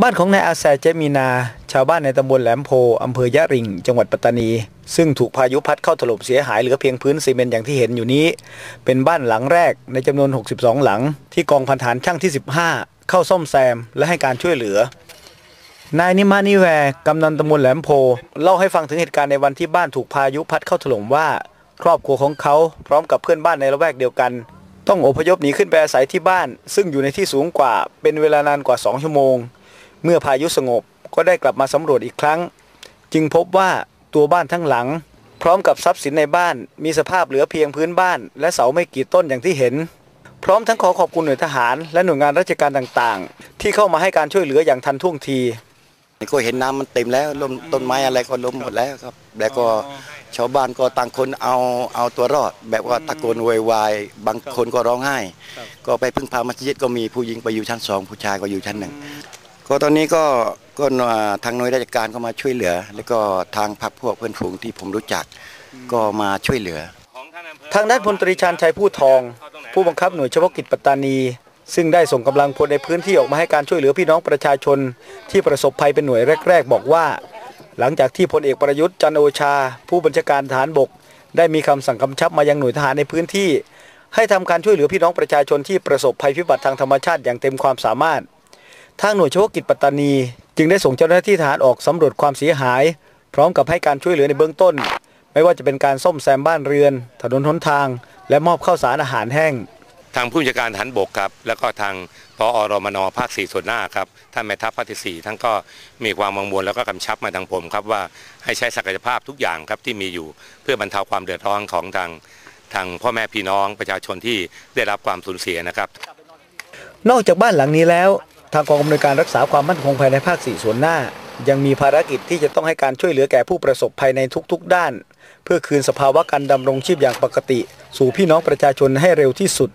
บ้านของนายอาแซเจมีนา ชาวบ้านในตำบลแหลมโพอำเภอยะริง จังหวัดปัตตานี ซึ่งถูกพายุพัดเข้าถล่มเสียหายเหลือเพียงพื้นซีเมนต์อย่างที่เห็นอยู่นี้ เป็นบ้านหลังแรกในจำนวน 62 หลัง ที่กองพันฐานช่างที่ 15 เข้าซ่อมแซมและให้การช่วยเหลือนายนิมานิแวร์กำนันตำบลแหลมโพเล่าให้ฟังถึงเหตุการณ์ในวันที่บ้านถูกพายุพัดเข้าถล่มว่า ครอบครัวของเขาพร้อมกับเพื่อนบ้านในละแวกเดียวกัน ต้องอพยพหนีขึ้นไปอาศัยที่บ้าน ซึ่งอยู่ในที่สูงกว่าเป็นเวลานานกว่า 2 ชั่วโมง เมื่อพายุสงบก็ได้กลับมาสำรวจอีกครั้ง จึงพบว่าตัวบ้านทั้งหลัง พร้อมกับทรัพย์สินในบ้านมีสภาพเหลือเพียงพื้นบ้าน และเสาไม่กี่ต้นอย่างที่เห็น พร้อมทั้งขอขอบคุณหน่วยทหาร และหน่วยงานราชการต่างๆ ที่เข้ามาให้การช่วยเหลืออย่างทันท่วงทีก็เห็นน้ำมันเต็มแล้วล้มต้นไม้อะไรก็ล้มหมดแล้วครับ แล้วก็ชาวบ้านก็ต่างคนเอาเอาตัวรอด แบบว่าตะโกนโวยวายบางคนก็ร้องไห้ ก็ไปพึ่งพามัสยิดก็มีผู้หญิงไปอยู่ชั้นสองผู้ชายก็อยู่ชั้นหนึ่ง ก็ตอนนี้ก็ก็ทางหน่วยราชการก็มาช่วยเหลือ แล้วก็ทางพรรคพวกเพื่อนฝูงที่ผมรู้จักก็มาช่วยเหลือ ทางด้านพลตรีชาญชัยผู้ทอง ผู้บังคับหน่วยเฉพาะกิจปัตตานี ซึ่งได้ส่งกำลังพลในพื้นที่ออกมาให้การช่วยเหลือพี่น้องประชาชน ที่ประสบภัยเป็นหน่วยแรก ๆ บอกว่า หลังจากที่พลเอกประยุทธ์จันโอชา ผู้บัญชาการทหารบก ได้มีคำสั่งกำชับมายังหน่วยทหารในพื้นที่ ให้ทำการช่วยเหลือพี่น้องประชาชนที่ประสบภัยพิบัติทางธรรมชาติอย่างเต็มความสามารถ ทางหน่วยเฉพาะกิจปัตตานี จึงได้ส่งเจ้าหน้าที่ทหารออกสำรวจความเสียหาย พร้อมกับให้การช่วยเหลือในเบื้องต้น ไม่ว่าจะเป็นการซ่อมแซมบ้านเรือน ถนนหนทาง และมอบข้าวสารอาหารแห้ง ทางผู้บัญชาการทหารบกครับ แล้วก็ทางพอรมนภาคสี่ส่วนหน้าครับท่านแม่ทัพภาคที่สี่ท่านก็มีความกังวลแล้วก็กำชับมาทางผมครับว่าให้ใช้ศักยภาพทุกอย่างครับที่มีอยู่เพื่อบรรเทาความเดือดร้อนของทางทางพ่อแม่พี่น้องประชาชนที่ได้รับความสูญเสียนะครับ นอกจากบ้านหลังนี้แล้ว ทางกองอำนวยการรักษาความมั่นคงภายในภาคสี่ส่วนหน้า ยังมีภารกิจที่จะต้องให้การช่วยเหลือแก่ผู้ประสบภัยในทุกๆ ด้าน เพื่อคืนสภาวะการดำรงชีพอย่างปกติ สู่พี่น้องประชาชนให้เร็วที่สุด